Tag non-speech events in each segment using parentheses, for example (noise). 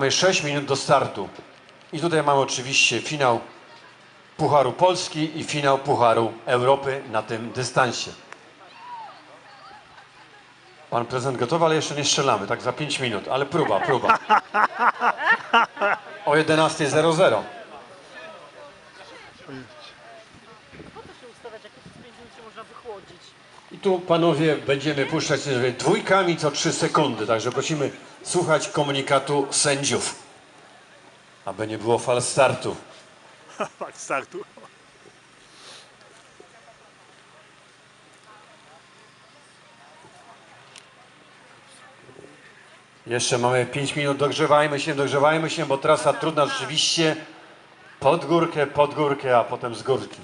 Mamy 6 minut do startu. I tutaj mamy oczywiście finał Pucharu Polski i finał Pucharu Europy na tym dystansie. Pan prezydent gotowy, ale jeszcze nie strzelamy, tak za 5 minut, ale próba, próba. O 11.00. Po to się ustawiać, jak przez 5 minut się można wychłodzić. I tu panowie będziemy puszczać dwójkami co 3 sekundy, także prosimy słuchać komunikatu sędziów, aby nie było fal startu. (laughs) Tak, startu. Jeszcze mamy 5 minut, dogrzewajmy się, dogrzewajmy się, bo trasa trudna rzeczywiście. Pod górkę, pod górkę, a potem z górki.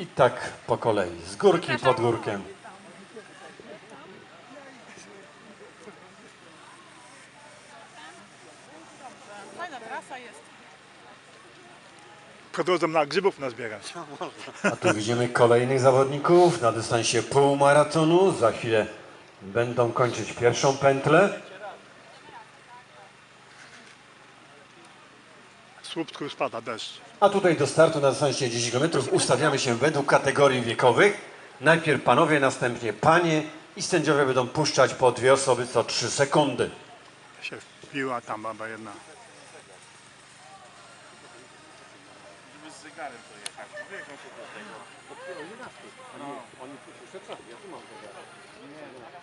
I tak po kolei, z górki pod górkę. Fajna trasa jest. Na grzybów nazbierać. A tu widzimy kolejnych zawodników na dystansie półmaratonu. Za chwilę będą kończyć pierwszą pętlę. Słup, który spada, deszcz. A tutaj do startu na dystansie 10 km ustawiamy się według kategorii wiekowych. Najpierw panowie, następnie panie i sędziowie będą puszczać po dwie osoby co 3 sekundy. się wbiła tam baba jedna.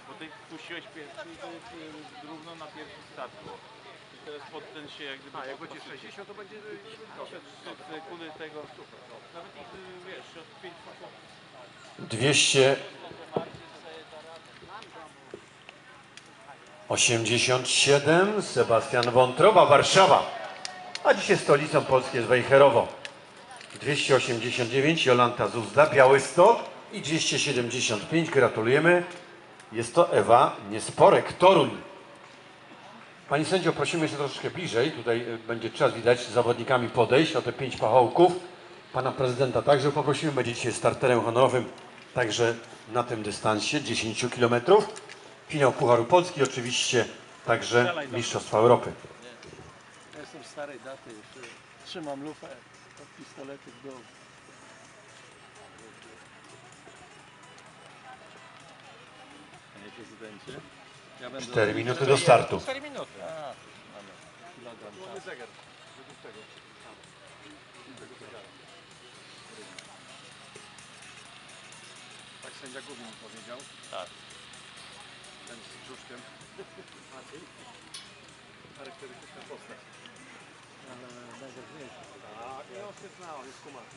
Bo ty puściłeś pierwszy i to jest równo na pierwszy start było. Teraz pod ten się jak gdyby... A, jak będzie 60 to będzie... 3 sekundy tego... Nawet ich, y, wiesz, od 5 sekund. 200 87 Sebastian Wątroba, Warszawa. A dzisiaj stolicą Polski jest Wejherowo. 289 Jolanta Zuzda, Białystok i 275, gratulujemy. Jest to Ewa Niesporek, Toruń. Pani sędzio, prosimy jeszcze troszeczkę bliżej. Tutaj y, będzie czas widać z zawodnikami podejść o te pięć pachołków. Pana prezydenta także poprosimy, będzie dzisiaj starterem honorowym także na tym dystansie 10 km. Finał Pucharu Polski oczywiście także Mistrzostwa Europy. Ja jestem starej daty jeszcze. Trzymam lufę od pistoletu w domu. Panie prezydencie, ja będę 4 minuty do startu. 4 minuty. A, mamy kilogram czasu. Tak sędzia Gubin powiedział. Tak. Ten z brzuszkiem. Charakterystyczna postać. Tak, ja on się zna, on jest kumaty.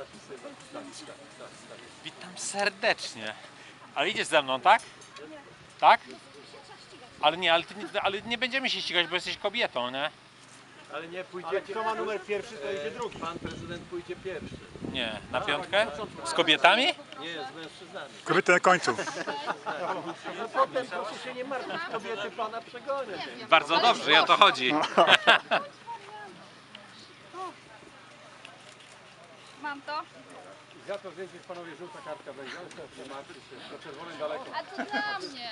Zapisywał. Tak, tak, tak, tak. Witam serdecznie. Ale idziesz ze mną, tak? Tak? Ale nie, ale, ty, nie- ale nie będziemy się ścigać, bo jesteś kobietą, nie? Ale nie pójdzie, kto ma numer pierwszy, to idzie drugi. Pan prezydent pójdzie pierwszy. Nie. Na piątkę? Z kobietami? Nie, z mężczyznami. Kobiety na końcu. No potem proszę się nie martwić, kobiety pana przegonią. Bardzo dobrze, i o to chodzi. (laughs) Mam to? Za to zdjęcie panowie żółta kartka wejdzie. Nie martwcie się, do czerwonej daleko. A to dla mnie.